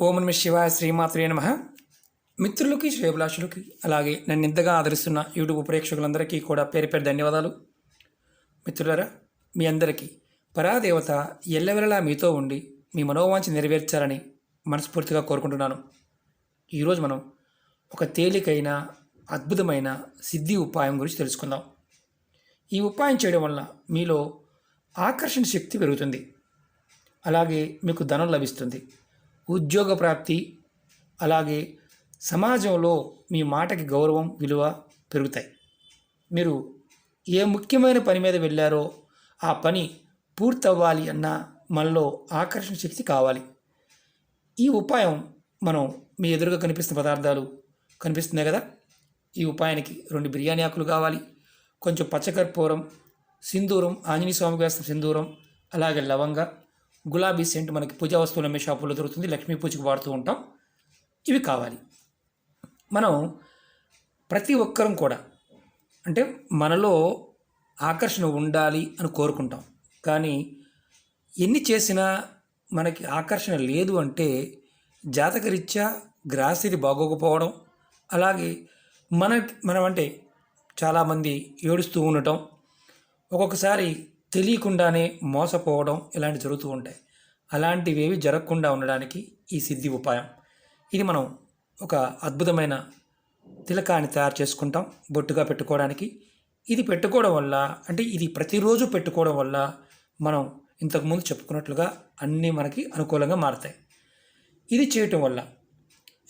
ఓం నమ శివాయ శ్రీమాత్రే నమ. మిత్రులకి శ్రేభిలాషులకి అలాగే నన్ను ఇంతగా ఆదరిస్తున్న యూట్యూబ్ ప్రేక్షకులందరికీ కూడా పేరు పేరు ధన్యవాదాలు. మిత్రులరా మీ అందరికీ పరాదేవత ఎల్లవెల్లలా మీతో ఉండి మీ మనోవాంఛ నెరవేర్చాలని మనస్ఫూర్తిగా కోరుకుంటున్నాను. ఈరోజు మనం ఒక తేలికైన అద్భుతమైన సిద్ధి ఉపాయం గురించి తెలుసుకుందాం. ఈ ఉపాయం చేయడం వల్ల మీలో ఆకర్షణ శక్తి పెరుగుతుంది. అలాగే మీకు ధనం లభిస్తుంది. ఉద్యోగ ప్రాప్తి అలాగే సమాజంలో మీ మాటకి గౌరవం విలువ పెరుగుతాయి. మీరు ఏ ముఖ్యమైన పని మీద వెళ్ళారో ఆ పని పూర్తవ్వాలి అన్న మనలో ఆకర్షణ శక్తి కావాలి. ఈ ఉపాయం మనం మీ ఎదురుగా కనిపిస్తున్న పదార్థాలు కనిపిస్తున్నాయి కదా? ఈ ఉపాయానికి రెండు బిర్యానీ ఆకులు కావాలి కొంచెం పచ్చకర్పూరం సింధూరం ఆంజనేయ స్వామికి వేస్తున్న సింధూరం అలాగే లవంగ గులాబీ సెంట్ మనకి పూజా వస్తువులు అమ్మే షాపుల్లో దొరుకుతుంది. లక్ష్మీ పూజకు వాడుతూ ఉంటాం. ఇవి కావాలి. మనం ప్రతి ఒక్కరం కూడా అంటే మనలో ఆకర్షణ ఉండాలి అని కోరుకుంటాం. కానీ ఎన్ని చేసినా మనకి ఆకర్షణ లేదు అంటే జాతకరీత్యా గ్రాస్థితి బాగోకపోవడం అలాగే మన మనం అంటే చాలామంది ఏడుస్తూ ఉండటం. ఒక్కొక్కసారి తెలియకుండానే మోసపోవడం ఇలాంటి జరుగుతూ ఉంటాయి. అలాంటివేవి జరగకుండా ఉండడానికి ఈ సిద్ధి ఉపాయం. ఇది మనం ఒక అద్భుతమైన తిలకాన్ని తయారు చేసుకుంటాం బొట్టుగా పెట్టుకోవడానికి. ఇది పెట్టుకోవడం వల్ల అంటే ఇది ప్రతిరోజు పెట్టుకోవడం వల్ల మనం ఇంతకుముందు చెప్పుకున్నట్లుగా అన్నీ మనకి అనుకూలంగా మారుతాయి. ఇది చేయటం వల్ల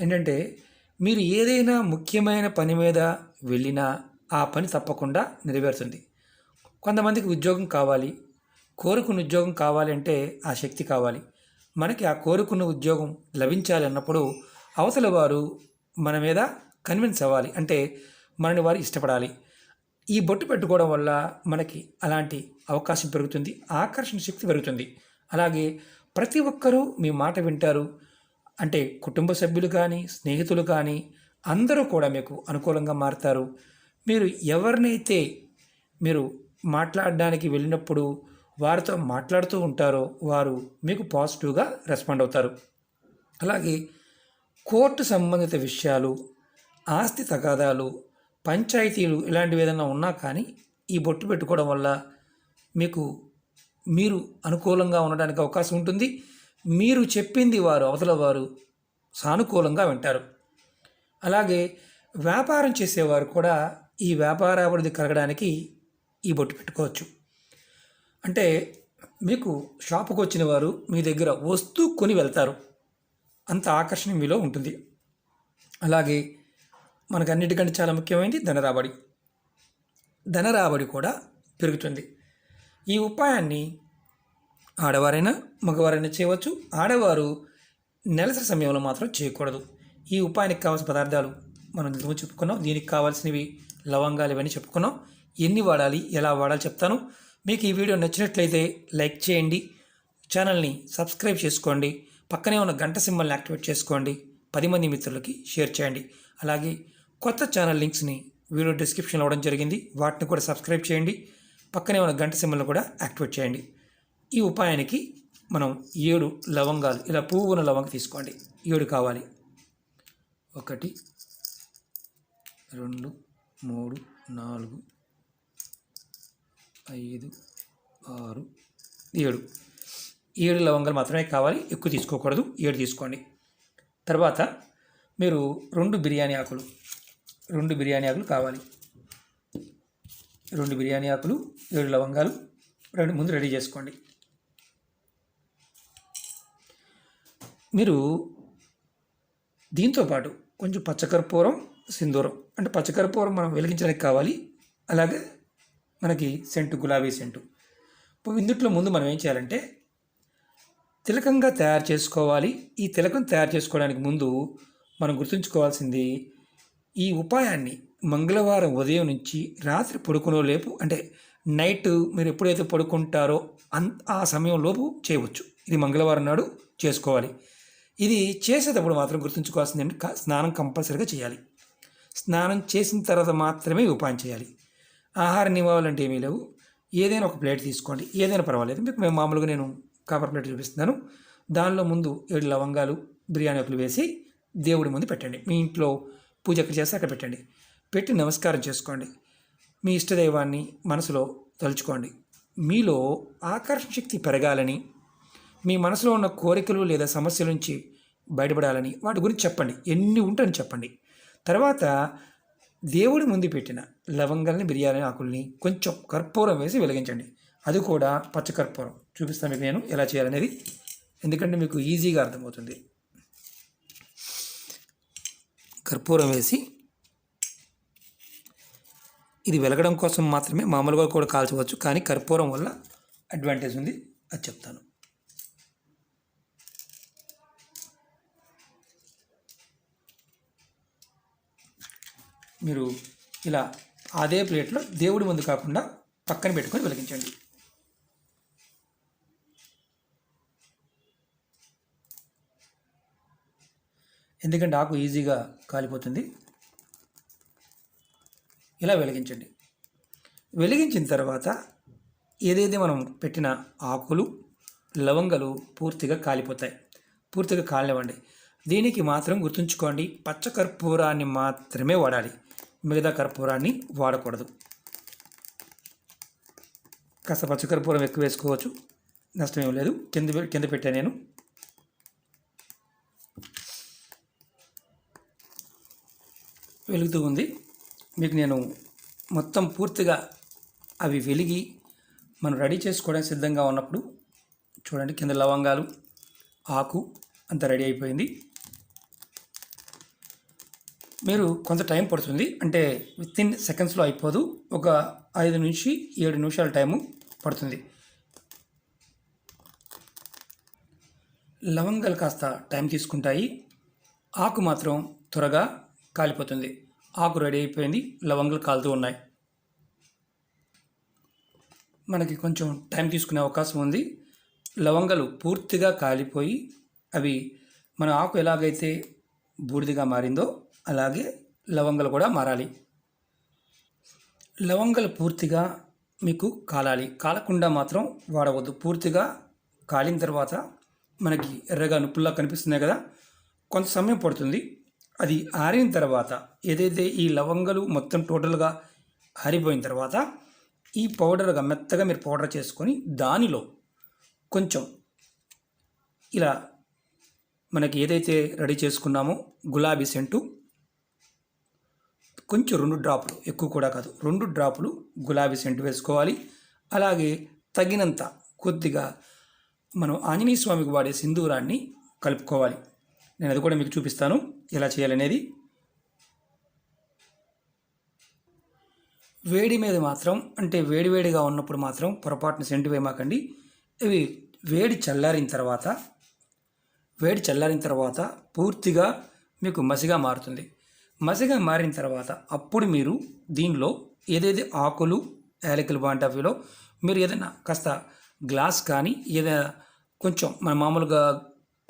ఏంటంటే మీరు ఏదైనా ముఖ్యమైన పని మీద వెళ్ళినా ఆ పని తప్పకుండా నెరవేరుతుంది. కొంతమందికి ఉద్యోగం కావాలి కోరుకున్న ఉద్యోగం కావాలంటే ఆ శక్తి కావాలి. మనకి ఆ కోరుకున్న ఉద్యోగం లభించాలి అన్నప్పుడు అవతల వారు మన మీద కన్విన్స్ అవ్వాలి. అంటే మనని వారు ఇష్టపడాలి. ఈ బొట్టు పెట్టుకోవడం వల్ల మనకి అలాంటి అవకాశం పెరుగుతుంది ఆకర్షణ శక్తి పెరుగుతుంది. అలాగే ప్రతి ఒక్కరూ మీ మాట వింటారు. అంటే కుటుంబ సభ్యులు కానీ స్నేహితులు కానీ అందరూ కూడా మీకు అనుకూలంగా మారుతారు. మీరు ఎవరినైతే మీరు మాట్లాడడానికి వెళ్ళినప్పుడు వారితో మాట్లాడుతూ ఉంటారో వారు మీకు పాజిటివ్గా రెస్పాండ్ అవుతారు. అలాగే కోర్టు సంబంధిత విషయాలు ఆస్తి తగాదాలు పంచాయతీలు ఇలాంటివి ఏదైనా ఉన్నా కానీ ఈ బొట్టు పెట్టుకోవడం వల్ల మీకు మీరు అనుకూలంగా ఉండడానికి అవకాశం ఉంటుంది. మీరు చెప్పింది వారు అవతల వారు సానుకూలంగా వింటారు. అలాగే వ్యాపారం చేసేవారు కూడా ఈ వ్యాపారాభివృద్ధి కలగడానికి ఈ బొట్టు పెట్టుకోవచ్చు. అంటే మీకు షాపుకు వచ్చిన వారు మీ దగ్గర వస్తూ కొని వెళ్తారు. అంత ఆకర్షణ మీలో ఉంటుంది. అలాగే మనకు అన్నిటికంటే చాలా ముఖ్యమైనది ధనరాబడి ధనరాబడి కూడా పెరుగుతుంది. ఈ ఉపాయాన్ని ఆడవారైనా మగవారైనా చేయవచ్చు. ఆడవారు నెలసరి సమయంలో మాత్రం చేయకూడదు. ఈ ఉపాయానికి కావాల్సిన పదార్థాలు మనం చెప్పుకున్నాం. దీనికి కావాల్సినవి లవంగాలు ఇవన్నీ చెప్పుకున్నాం. ఎన్ని వాడాలి ఎలా వాడాలి చెప్తాను. మీకు ఈ వీడియో నచ్చినట్లయితే లైక్ చేయండి ఛానల్ని సబ్స్క్రైబ్ చేసుకోండి పక్కనే ఉన్న గంట సింబల్ని యాక్టివేట్ చేసుకోండి పది మంది మిత్రులకి షేర్ చేయండి. అలాగే కొత్త ఛానల్ లింక్స్ని వీడియో డిస్క్రిప్షన్లో ఇవ్వడం జరిగింది వాటిని కూడా సబ్స్క్రైబ్ చేయండి పక్కనే ఉన్న గంట సింబల్ని కూడా యాక్టివేట్ చేయండి. ఈ ఉపాయానికి మనం ఏడు లవంగాలు ఇలా పువ్వు ఉన్న లవంగ తీసుకోండి ఏడు కావాలి. ఒకటి రెండు మూడు నాలుగు ఐదు ఆరు ఏడు. ఏడు లవంగాలు మాత్రమే కావాలి ఎక్కువ తీసుకోకూడదు. ఏడు తీసుకోండి. తర్వాత మీరు రెండు బిర్యానీ ఆకులు రెండు బిర్యానీ ఆకులు కావాలి. రెండు బిర్యానీ ఆకులు ఏడు లవంగాలు రెండు ముందు రెడీ చేసుకోండి. మీరు దీంతో పాటు కొంచెం పచ్చకర్పూరం సింధూరం అంటే పచ్చకర్పూరం మనం వెలిగించడానికి కావాలి. అలాగే మనకి సెంటు గులాబీ సెంటు. ఇప్పుడు ఇందుట్లో ముందు మనం ఏం చేయాలంటే తిలకంగా తయారు చేసుకోవాలి. ఈ తిలకం తయారు చేసుకోవడానికి ముందు మనం గుర్తుంచుకోవాల్సింది ఈ ఉపాయాన్ని మంగళవారం ఉదయం నుంచి రాత్రి పడుకునే లేపు అంటే నైట్ మీరు ఎప్పుడైతే పడుకుంటారో అన్ ఆ సమయంలోపు చేయవచ్చు. ఇది మంగళవారం నాడు చేసుకోవాలి. ఇది చేసేటప్పుడు మాత్రం గుర్తుంచుకోవాల్సింది స్నానం కంపల్సరీగా చేయాలి. స్నానం చేసిన తర్వాత మాత్రమే ఉపాయం చేయాలి. ఆహార నియమాలు అంటే ఏమీ లేవు. ఏదైనా ఒక ప్లేట్ తీసుకోండి. ఏదైనా పర్వాలేదు. మీకు మేము మామూలుగా నేను కాపర్ ప్లేట్ చూపిస్తున్నాను. దానిలో ముందు ఏడు లవంగాలు బిర్యానీ ఒకలు వేసి దేవుడి ముందు పెట్టండి. మీ ఇంట్లో పూజ ఎక్కడ చేస్తే అక్కడ పెట్టండి. పెట్టి నమస్కారం చేసుకోండి. మీ ఇష్టదైవాన్ని మనసులో తలుచుకోండి. మీలో ఆకర్షణ శక్తి పెరగాలని మీ మనసులో ఉన్న కోరికలు లేదా సమస్యల నుంచి బయటపడాలని వాటి గురించి చెప్పండి. ఎన్ని ఉంటాయని చెప్పండి. తర్వాత దేవుడి ముందు పెట్టిన లవంగల్ని బిర్యానీ ఆకుల్ని కొంచెం కర్పూరం వేసి వెలిగించండి. అది కూడా పచ్చకర్పూరం చూపిస్తాను మీకు నేను ఎలా చేయాలనేది. ఎందుకంటే మీకు ఈజీగా అర్థమవుతుంది. కర్పూరం వేసి ఇది వెలగడం కోసం మాత్రమే మామూలుగా కూడా కాల్చవచ్చు కానీ కర్పూరం వల్ల అడ్వాంటేజ్ ఉంది. అది చెప్తాను. మీరు ఇలా అదే ప్లేట్లో దేవుడి ముందు కాకుండా పక్కన పెట్టుకొని వెలిగించండి. ఎందుకంటే ఆకు ఈజీగా కాలిపోతుంది. ఇలా వెలిగించండి. వెలిగించిన తర్వాత ఏదైతే మనం పెట్టిన ఆకులు లవంగలు పూర్తిగా కాలిపోతాయి. పూర్తిగా కాలనివ్వండి. దీనికి మాత్రం గుర్తుంచుకోండి. పచ్చకర్పూరాన్ని మాత్రమే వాడాలి. మిగతా కర్పూరాన్ని వాడకూడదు. కాస్త పచ్చకర్పూరం ఎక్కువ వేసుకోవచ్చు. నష్టం ఏం లేదు. కింద కింద పెట్టాను నేను. వెలుగుతూ ఉంది. మీకు నేను మొత్తం పూర్తిగా అవి వెలిగి మనం రెడీ చేసుకోవడానికి సిద్ధంగా ఉన్నప్పుడు చూడండి కింద లవంగాలు ఆకు అంతా రెడీ అయిపోయింది. మీరు కొంత టైం పడుతుంది. అంటే విత్ ఇన్ సెకండ్స్లో అయిపోదు. ఒక ఐదు నుంచి ఏడు నిమిషాల టైము పడుతుంది. లవంగాలు కాస్త టైం తీసుకుంటాయి. ఆకు మాత్రం త్వరగా కాలిపోతుంది. ఆకు రెడీ అయిపోయింది. లవంగాలు కాలుతూ ఉన్నాయి. మనకి కొంచెం టైం తీసుకునే అవకాశం ఉంది. లవంగాలు పూర్తిగా కాలిపోయి అవి మన ఆకు ఎలాగైతే బూడిదగా మారిందో అలాగే లవంగాలు కూడా మారాలి. లవంగాలు పూర్తిగా మీకు కాలాలి. కాలకుండా మాత్రం వాడవద్దు. పూర్తిగా కాలిన తర్వాత మనకి ఎర్రగా నుప్పుల్లా కనిపిస్తున్నాయి కదా కొంత సమయం పడుతుంది. అది ఆరిన తర్వాత ఏదైతే ఈ లవంగాలు మొత్తం టోటల్గా ఆరిపోయిన తర్వాత ఈ పౌడర్గా మెత్తగా మీరు పౌడర్ చేసుకొని దానిలో కొంచెం ఇలా మనకి ఏదైతే రెడీ చేసుకున్నామో గులాబీ సెంటు కొంచెం రెండు డ్రాపులు ఎక్కువ కూడా కాదు. రెండు డ్రాపులు గులాబీ సెంటు వేసుకోవాలి. అలాగే తగినంత కొద్దిగా మనం ఆంజనేయ స్వామికి వాడే సింధూరాన్ని కలుపుకోవాలి. నేను అది కూడా మీకు చూపిస్తాను. ఎలా చేయాలనేది. వేడి మీద మాత్రం అంటే వేడివేడిగా ఉన్నప్పుడు మాత్రం పొరపాటున సెంటు వేయమాకండి. ఇవి వేడి చల్లారిన తర్వాత వేడి చల్లారిన తర్వాత పూర్తిగా మీకు మసిగా మారుతుంది. మసిగా మారిన తర్వాత అప్పుడు మీరు దీనిలో ఏదైతే ఆకులు యాలకులు బాంటాఫీలో మీరు ఏదైనా కాస్త గ్లాస్ కానీ ఏదైనా కొంచెం మన మామూలుగా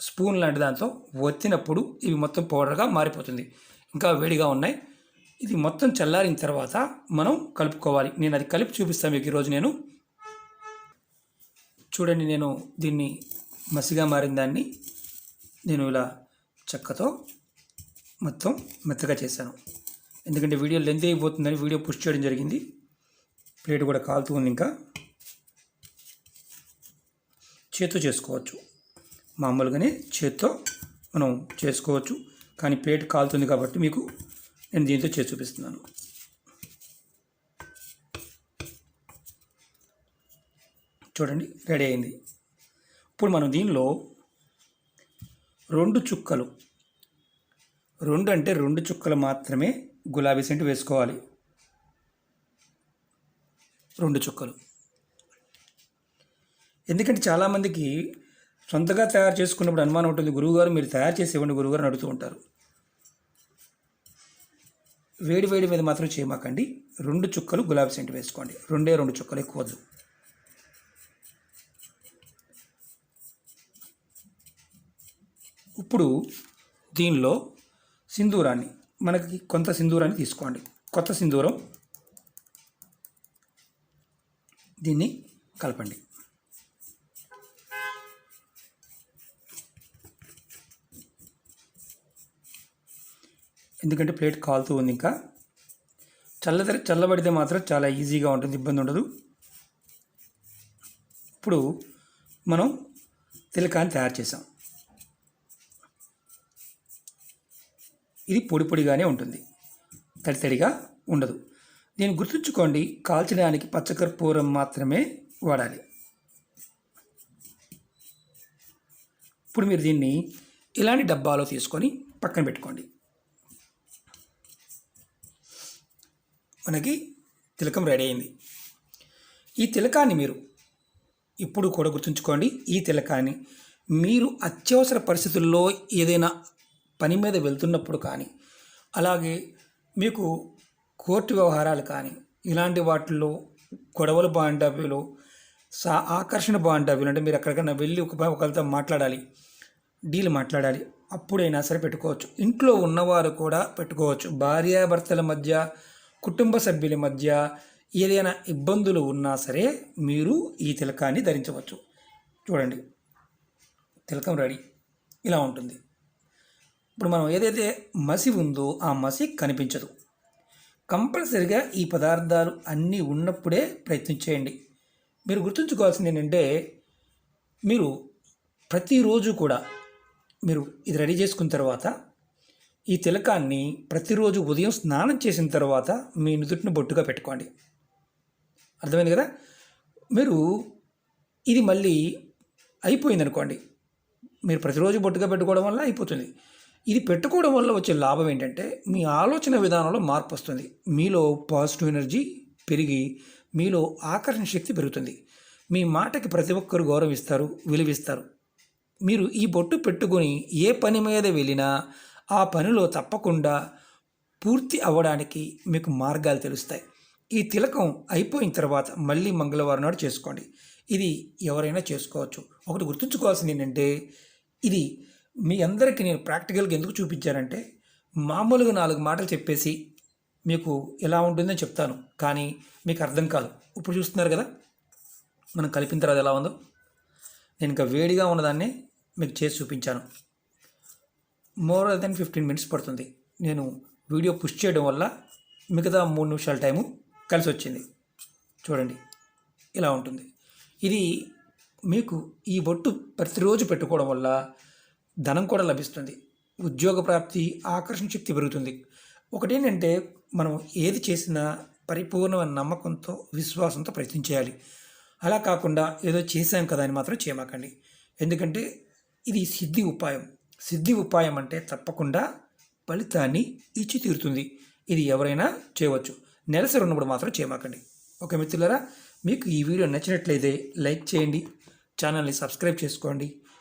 స్పూన్ లాంటి దాంతో వత్తినప్పుడు ఇవి మొత్తం పౌడర్గా మారిపోతుంది. ఇంకా వేడిగా ఉన్నాయి. ఇది మొత్తం చల్లారిన తర్వాత మనం కలుపుకోవాలి. నేను అది కలిపి చూపిస్తాను మీకు ఈరోజు నేను. చూడండి నేను దీన్ని మసిగా మారిన దాన్ని నేను ఇలా చెక్కతో మొత్తం మెత్తగా చేశాను. ఎందుకంటే వీడియో లెంత్ అయిపోతుందని వీడియో పుష్ చేయడం జరిగింది. ప్లేట్ కూడా కాలుతూ ఉంది ఇంకా. చేత్తో చేసుకోవచ్చు. మామూలుగానే చేత్తో మనం చేసుకోవచ్చు. కానీ ప్లేట్ కాలుతుంది కాబట్టి మీకు నేను దీంతో చేసి చూపిస్తున్నాను. చూడండి రెడీ అయింది. ఇప్పుడు మనం దీనిలో రెండు చుక్కలు రెండు అంటే రెండు చుక్కలు మాత్రమే గులాబీ సెంటు వేసుకోవాలి. రెండు చుక్కలు. ఎందుకంటే చాలామందికి సొంతగా తయారు చేసుకున్నప్పుడు అనుమానం ఉంటుంది గురువుగారు మీరు తయారు చేసి ఇవ్వండి గురువుగారు అని అడుగుతూ ఉంటారు. వేడి వేడి మీద మాత్రం చేయమాకండి. రెండు చుక్కలు గులాబీ సెంటు వేసుకోండి. రెండే రెండు చుక్కలు ఎక్కువ వద్దు. ఇప్పుడు దీనిలో సింధూరాన్ని మనకి కొంత సింధూరాన్ని తీసుకోండి. కొత్త సింధూరం దీన్ని కలపండి. ఎందుకంటే ప్లేట్ కాలుతూ ఉంది ఇంకా. చల్ల చల్లబడితే మాత్రం చాలా ఈజీగా ఉంటుంది ఇబ్బంది ఉండదు. ఇప్పుడు మనం తిలకాన్ని తయారు చేసాం. ఇది పొడి పొడిగానే ఉంటుంది. తడి తడిగా ఉండదు. దీన్ని గుర్తుంచుకోండి కాల్చడానికి పచ్చకర్పూరం మాత్రమే వాడాలి. ఇప్పుడు మీరు దీన్ని ఇలాంటి డబ్బాలో తీసుకొని పక్కన పెట్టుకోండి. మనకి తిలకం రెడీ అయింది. ఈ తిలకాన్ని మీరు ఇప్పుడు కూడా గుర్తుంచుకోండి. ఈ తిలకాన్ని మీరు అత్యవసర పరిస్థితుల్లో ఏదైనా పని మీద వెళ్తున్నప్పుడు కానీ అలాగే మీకు కోర్టు వ్యవహారాలు కానీ ఇలాంటి వాటిల్లో గొడవలు బాగుంటావిలో సా ఆకర్షణ బాగుంటావి అంటే మీరు ఎక్కడికైనా వెళ్ళి ఒక ఒకరితో మాట్లాడాలి డీల్ మాట్లాడాలి అప్పుడైనా సరే పెట్టుకోవచ్చు. ఇంట్లో ఉన్నవారు కూడా పెట్టుకోవచ్చు. భార్యాభర్తల మధ్య కుటుంబ సభ్యుల మధ్య ఏదైనా ఇబ్బందులు ఉన్నా సరే మీరు ఈ తిలకాన్ని ధరించవచ్చు. చూడండి. తిలకం రెడీ. ఇలా ఉంటుంది. ఇప్పుడు మనం ఏదైతే మసి ఉందో ఆ మసి కనిపించదు. కంపల్సరిగా ఈ పదార్థాలు అన్నీ ఉన్నప్పుడే ప్రయత్నం చేయండి. మీరు గుర్తుంచుకోవాల్సింది ఏంటంటే మీరు ప్రతిరోజు కూడా మీరు ఇది రెడీ చేసుకున్న తర్వాత ఈ తిలకాన్ని ప్రతిరోజు ఉదయం స్నానం చేసిన తర్వాత మీ నుదుటిని బొట్టుగా పెట్టుకోండి. అర్థమైంది కదా? మీరు ఇది మళ్ళీ అయిపోయింది అనుకోండి మీరు ప్రతిరోజు బొట్టుగా పెట్టుకోవడం వల్ల అయిపోతుంది. ఇది పెట్టుకోవడం వల్ల వచ్చే లాభం ఏంటంటే మీ ఆలోచన విధానంలో మార్పు వస్తుంది. మీలో పాజిటివ్ ఎనర్జీ పెరిగి మీలో ఆకర్షణ శక్తి పెరుగుతుంది. మీ మాటకి ప్రతి ఒక్కరు గౌరవిస్తారు విలువిస్తారు. మీరు ఈ బొట్టు పెట్టుకొని ఏ పని మీద వెళ్ళినా ఆ పనిలో తప్పకుండా పూర్తి అవ్వడానికి మీకు మార్గాలు తెలుస్తాయి. ఈ తిలకం అయిపోయిన తర్వాత మళ్ళీ మంగళవారం నాడు చేసుకోండి. ఇది ఎవరైనా చేసుకోవచ్చు. ఒకటి గుర్తుంచుకోవాల్సింది ఏంటంటే ఇది మీ అందరికీ నేను ప్రాక్టికల్గా ఎందుకు చూపించానంటే మామూలుగా నాలుగు మాటలు చెప్పేసి మీకు ఎలా ఉంటుందని చెప్తాను. కానీ మీకు అర్థం కాదు. ఇప్పుడు చూస్తున్నారు కదా? మనం కలిపిన తర్వాత ఎలా ఉందో. నేను ఇంకా వేడిగా ఉన్నదాన్ని మీకు చేసి చూపించాను. మోర్ దెన్ ఫిఫ్టీన్ మినిట్స్ పడుతుంది. నేను వీడియో పుష్ చేయడం వల్ల మిగతా మూడు నిమిషాల టైము కలిసి వచ్చింది. చూడండి. ఇలా ఉంటుంది. ఇది మీకు ఈ బొట్టు ప్రతిరోజు పెట్టుకోవడం వల్ల ధనం కూడా లభిస్తుంది. ఉద్యోగ ప్రాప్తి ఆకర్షణ శక్తి పెరుగుతుంది. ఒకటేంటంటే మనం ఏది చేసినా పరిపూర్ణమైన నమ్మకంతో విశ్వాసంతో ప్రయత్నం చేయాలి. అలా కాకుండా ఏదో చేశాం కదా అని మాత్రం చేయమాకండి. ఎందుకంటే ఇది సిద్ధి ఉపాయం. సిద్ధి ఉపాయం అంటే తప్పకుండా ఫలితాన్ని ఇచ్చి తీరుతుంది. ఇది ఎవరైనా చేయవచ్చు. నెలసరి ఉన్నప్పుడు మాత్రం చేయమాకండి. ఓకే మిత్రులారా మీకు ఈ వీడియో నచ్చినట్లయితే లైక్ చేయండి. ఛానల్ని సబ్స్క్రైబ్ చేసుకోండి.